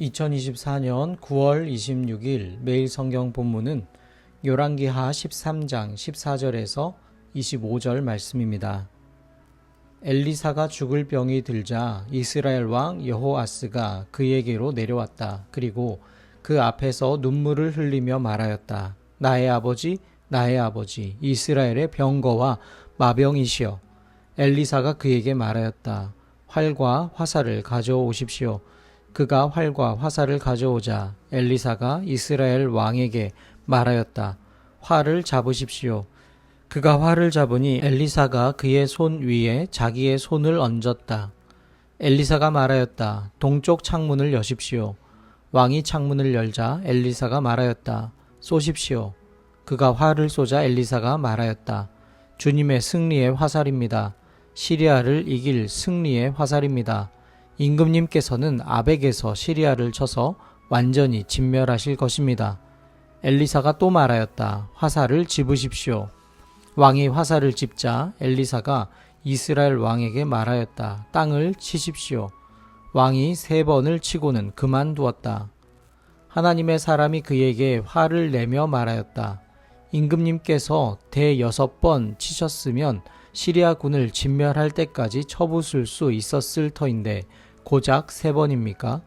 2024년 9월 26일 매일 성경 본문은 요란기하 13장 14절에서 25절 말씀입니다. 엘리사가 죽을 병이 들자 이스라엘 왕 여호아스가 그에게로 내려왔다. 그리고 그 앞에서 눈물을 흘리며 말하였다. 나의 아버지, 나의 아버지, 이스라엘의 병거와 마병이시여. 엘리사가 그에게 말하였다. 활과 화살을 가져오십시오. 그가 활과 화살을 가져오자 엘리사가 이스라엘 왕에게 말하였다. 활을 잡으십시오. 그가 활을 잡으니 엘리사가 그의 손 위에 자기의 손을 얹었다. 엘리사가 말하였다. 동쪽 창문을 여십시오. 왕이 창문을 열자 엘리사가 말하였다. 쏘십시오. 그가 활을 쏘자 엘리사가 말하였다. 주님의 승리의 화살입니다. 시리아를 이길 승리의 화살입니다. 임금님께서는 아벡에서 시리아를 쳐서 완전히 진멸하실 것입니다. 엘리사가 또 말하였다. 화살을 집으십시오. 왕이 화살을 집자 엘리사가 이스라엘 왕에게 말하였다. 땅을 치십시오. 왕이 세 번을 치고는 그만두었다. 하나님의 사람이 그에게 화를 내며 말하였다. 임금님께서 대 여섯 번 치셨으면 시리아군을 진멸할 때까지 쳐부술 수 있었을 터인데 고작 세 번입니까?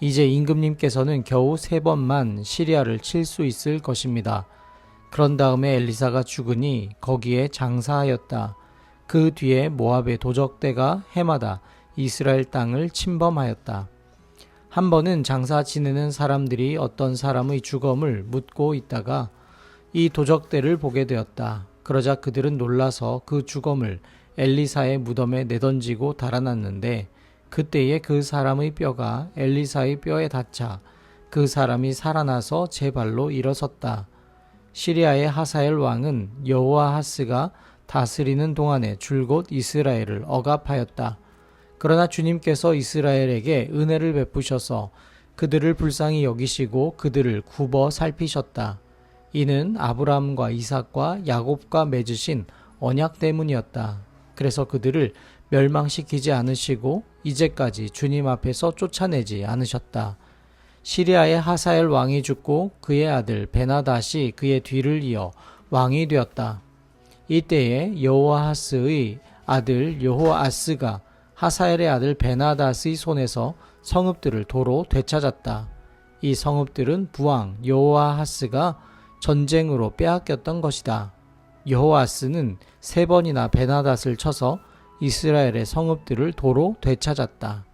이제 임금님께서는 겨우 세 번만 시리아를 칠 수 있을 것입니다. 그런 다음에 엘리사가 죽으니 거기에 장사하였다. 그 뒤에 모압의 도적대가 해마다 이스라엘 땅을 침범하였다. 한 번은 장사 지내는 사람들이 어떤 사람의 죽음을 묻고 있다가 이 도적대를 보게 되었다. 그러자 그들은 놀라서 그 죽음을 엘리사의 무덤에 내던지고 달아났는데 그때에 그 사람의 뼈가 엘리사의 뼈에 닿자 그 사람이 살아나서 제 발로 일어섰다. 시리아의 하사엘 왕은 여호아하스가 다스리는 동안에 줄곧 이스라엘을 억압하였다. 그러나 주님께서 이스라엘에게 은혜를 베푸셔서 그들을 불쌍히 여기시고 그들을 굽어 살피셨다. 이는 아브라함과 이삭과 야곱과 맺으신 언약 때문이었다. 그래서 그들을 멸망시키지 않으시고 이제까지 주님 앞에서 쫓아내지 않으셨다. 시리아의 하사엘 왕이 죽고 그의 아들 베나다시 그의 뒤를 이어 왕이 되었다. 이때에 여호아하스의 아들 여호아스가 하사엘의 아들 베나다스의 손에서 성읍들을 도로 되찾았다. 이 성읍들은 부왕 여호아하스가 전쟁으로 빼앗겼던 것이다. 여호아스는 세 번이나 베나닷을 쳐서 이스라엘의 성읍들을 도로 되찾았다.